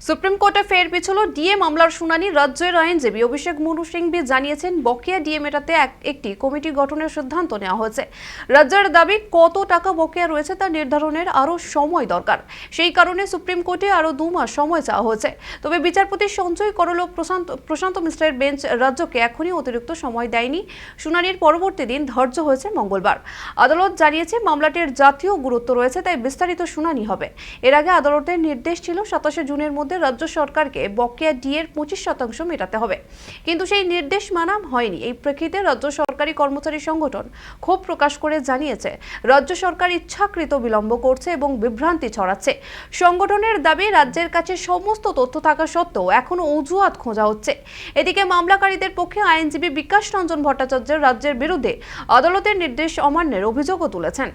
Supreme কোর্টে ফের পিছল ডিএ মামলার শুনানি। রাজ্যের আইনজীবী অভিষেক মনু সিংভি জানিয়েছেন, বকেয়া ডিএ মেটাতে এক- একটি কমিটি গঠনের সিদ্ধান্ত নেওয়া হয়েছে। রাজ্যের দাবি, কত টাকা বকেয়া রয়েছে তা নির্ধারণের আরও সময় দরকার। সেই কারণে সুপ্রিম কোর্টে আরও দু মাস সময় চাওয়া হয়েছে। তবে বিচারপতি সঞ্জয় করল, প্রশান্ত প্রশান্ত মিশ্রের বেঞ্চ রাজ্যকে এখনই অতিরিক্ত সময় দেয়নি। শুনানির পরবর্তী দিন ধার্য হয়েছে মঙ্গলবার। আদালত জানিয়েছে, মামলাটির জাতীয় গুরুত্ব রয়েছে, তাই বিস্তারিত শুনানি হবে। এর আগে আদালতের নির্দেশ ছিল সাতাশে জুনের মধ্যে রাজ্য সরকারকে বকেয়া ডিএর পঁচিশ শতাংশ মেটাতে হবে। কিন্তু সেই নির্দেশ মানা হয়নি। এই প্রেক্ষিতে রাজ্য সরকারি কর্মচারী সংগঠন ক্ষোভ প্রকাশ করে জানিয়েছে, রাজ্য সরকার ইচ্ছাকৃত বিলম্ব করছে এবং বিভ্রান্তি ছড়াচ্ছে। সংগঠনের দাবি, রাজ্যের কাছে সমস্ত তথ্য থাকা সত্ত্বেও এখনও অজুহাত খোঁজা হচ্ছে। এদিকে মামলাকারীদের পক্ষে আইনজীবী বিকাশ রঞ্জন ভট্টাচার্যের রাজ্যের বিরুদ্ধে আদালতের নির্দেশ অমান্যের অভিযোগও তুলেছেন।